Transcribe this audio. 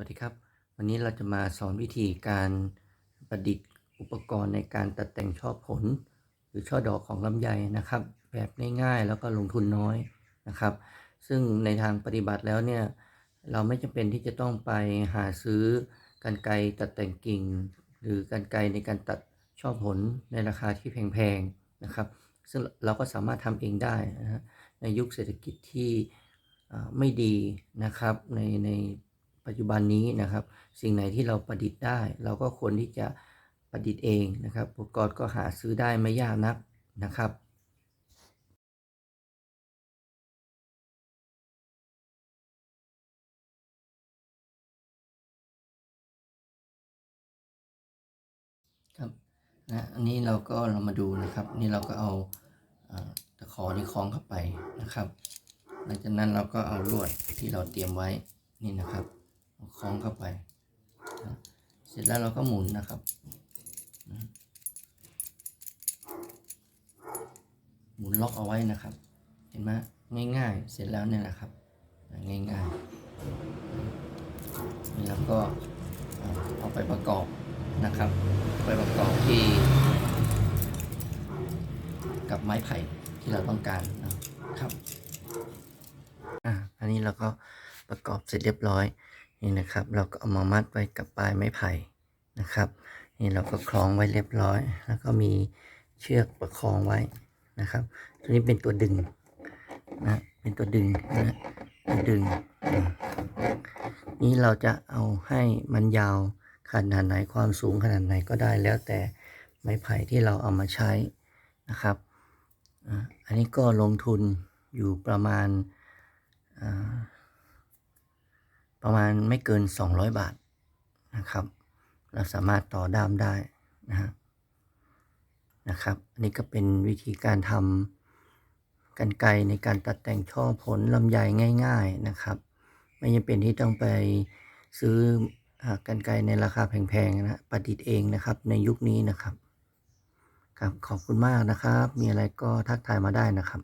วัสดีครับ วันนี้เราจะมาสอนวิธีการประดิษฐ์อุปกรณ์ในการตัดแต่งช่อผล หรือช่อดอกของลำไยนะครับ แบบง่ายๆแล้วก็ลงทุนน้อยนะครับ ซึ่งในทางปฏิบัติแล้วเนี่ยเราไม่จำเป็นที่จะต้องไปหาซื้อกันไกรตัดแต่งกิ่ง หรือกันไกรในการตัดช่อผลในราคาที่แพงๆนะครับ ซึ่งเราก็สามารถทำเองได้นะฮะในยุคเศรษฐกิจที่ไม่ดีนะครับในใน ปัจจุบันนี้นะครับ สิ่งไหนที่เราประดิษฐ์ได้ เราก็ควรที่จะประดิษฐ์เองนะครับอุปกรณ์ก็หาซื้อได้ไม่ยากนักนะครับครับนะอันนี้เราก็เรามาดูนะครับ นี่เราก็เอาตะขอนี่คล้องเข้าไปนะครับ หลังจากนั้นเราก็เอาลวดที่เราเตรียมไว้นี่นะครับ คล้องเข้าไป เสร็จแล้วเราก็หมุนนะครับ หมุนล็อกเอาไว้นะครับ เห็นไหมง่ายๆ เสร็จแล้วเนี่ยแหละครับ ง่ายๆนี่เราก็เอาไปประกอบนะครับ ไปประกอบที่ กับไม้ไผ่ที่เราต้องการนะครับ อะ อันนี้เราก็ประกอบเสร็จเรียบร้อย นี่นะครับ เราก็เอามามัดไว้กับปลายไม้ไผ่นะครับ นี่เราก็คล้องไว้เรียบร้อย แล้วก็มีเชือกประคองไว้นะครับ ตัวนี้เป็นตัวดึงนะเป็นตัวดึงนะตัวดึง นี่เราจะเอาให้มันยาวขนาดไหนความสูงขนาดไหนก็ได้แล้วแต่ไม้ไผ่ที่เราเอามาใช้นะครับ อันนี้ก็ลงทุนอยู่ประมาณ ประมาณไม่เกิน 200 บาทนะครับ เราสามารถต่อด้ามได้นะฮะนะครับอันนี้ก็เป็นวิธีการทำกันไกในการตัดแต่งช่อผลลำไยง่าย ๆนะครับ ไม่จำเป็นที่ต้องไปซื้อกันไกในราคาแพงๆนะประดิษฐ์เองนะครับในยุคนี้นะครับครับขอบคุณมากนะครับ มีอะไรก็ทักทายมาได้นะครับ